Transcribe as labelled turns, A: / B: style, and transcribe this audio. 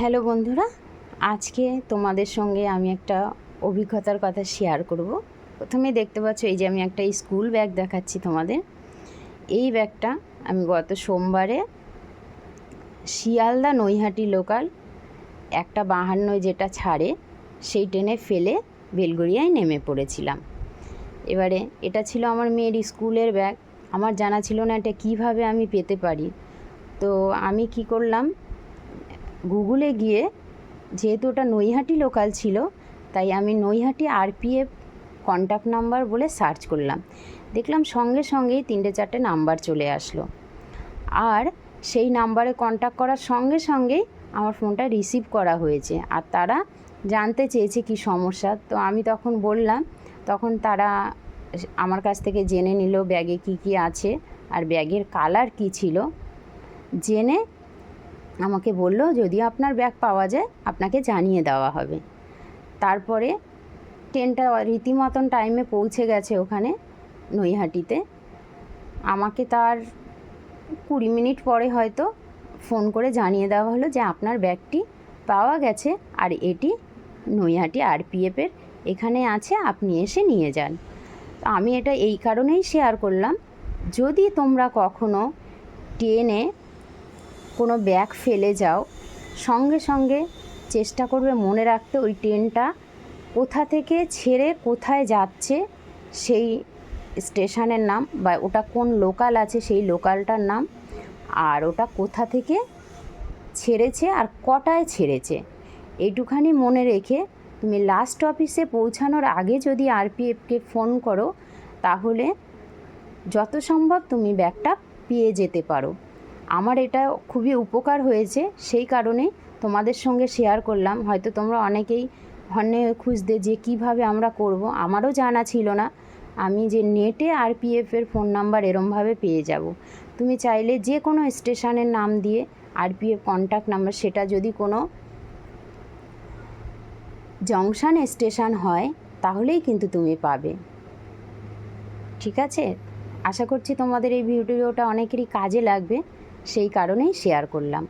A: Hello বন্ধুরা, আজকে তোমাদের সঙ্গে আমি একটা অভিজ্ঞতার কথা শেয়ার করব। প্রথমে দেখতে পাচ্ছ এই যে আমি একটা স্কুল ব্যাগ দেখাচ্ছি তোমাদের। এই ব্যাগটা আমি গত সোমবারে শিয়ালদা নৈহাটি লোকাল একটা বাহান্ন যেটা ছাড়ে, সেই ট্রেনে ফেলে বেলগড়িয়ায় নেমে পড়েছিলাম। এবারে এটা ছিল আমার মেয়ের স্কুলের ব্যাগ আমার জানা ছিল না এটা কীভাবে আমি পেতে পারি। তো আমি কি করলাম গুগলে গিয়ে যেহেতু ওটা নৈহাটি লোকাল ছিল, তাই আমি নৈহাটি আরপিএফ কন্ট্যাক্ট নাম্বার বলে সার্চ করলাম। দেখলাম সঙ্গে সঙ্গেই তিনটে চারটে নাম্বার চলে আসলো। আর সেই নাম্বারে কন্ট্যাক্ট করার সঙ্গে সঙ্গেই আমার ফোনটা রিসিভ করা হয়েছে। আর তারা জানতে চেয়েছে কি সমস্যা, তো আমি তখন বললাম, তখন তারা আমার কাছ থেকে জেনে নিল ব্যাগে কি কি আছে, আর ব্যাগের কালার কি ছিল। জেনে আমাকে বলল, যদি আপনার ব্যাগ পাওয়া যায়, আপনাকে জানিয়ে দেওয়া হবে। তারপরে ট্রেনটা রীতিমতন টাইমে পৌঁছে গেছে ওখানে, নৈহাটিতে। আমাকে তার কুড়ি মিনিট পরে হয়তো ফোন করে জানিয়ে দেওয়া হলো যে, আপনার ব্যাগটি পাওয়া গেছে আর এটি নৈহাটি আরপিএফের এখানে আছে, আপনি এসে নিয়ে যান। আমি এটা এই কারণেই শেয়ার করলাম। যদি তোমরা কখনো ট্রেনে কোনো ব্যাগ ফেলে যাও। সঙ্গে সঙ্গে চেষ্টা করবে মনে রাখতে ওই ট্রেনটা কোথা থেকে ছেড়ে কোথায় যাচ্ছে, সেই স্টেশনের নাম বা ওটা কোন লোকাল আছে সেই লোকালটার নাম, আর ওটা কোথা থেকে ছেড়েছে আর কটায় ছেড়েছে। এইটুখানি মনে রেখে তুমি লাস্ট অফিসে পৌঁছানোর আগে যদি আরপিএফকে ফোন করো, তাহলে যত সম্ভব তুমি ব্যাগটা পেয়ে যেতে পারো। আমার এটা খুবই উপকার হয়েছে, সেই কারণে তোমাদের সঙ্গে শেয়ার করলাম। হয়তো তোমরা অনেকেই হন্যে খুঁজতে যে কীভাবে আমরা করব, আমারও জানা ছিল না। আমি যে নেটে আরপিএফের ফোন নাম্বার এরমভাবে পেয়ে যাব। তুমি চাইলে যে কোনো স্টেশনের নাম দিয়ে আরপিএফ কন্ট্যাক্ট নাম্বার সেটা যদি কোনো জংশন স্টেশন হয়, তাহলেই কিন্তু তুমি পাবে। ঠিক আছে? আশা করছি তোমাদের এই ভিডিওটা অনেকেরই কাজে লাগবে। সেই কারণেই শেয়ার করলাম।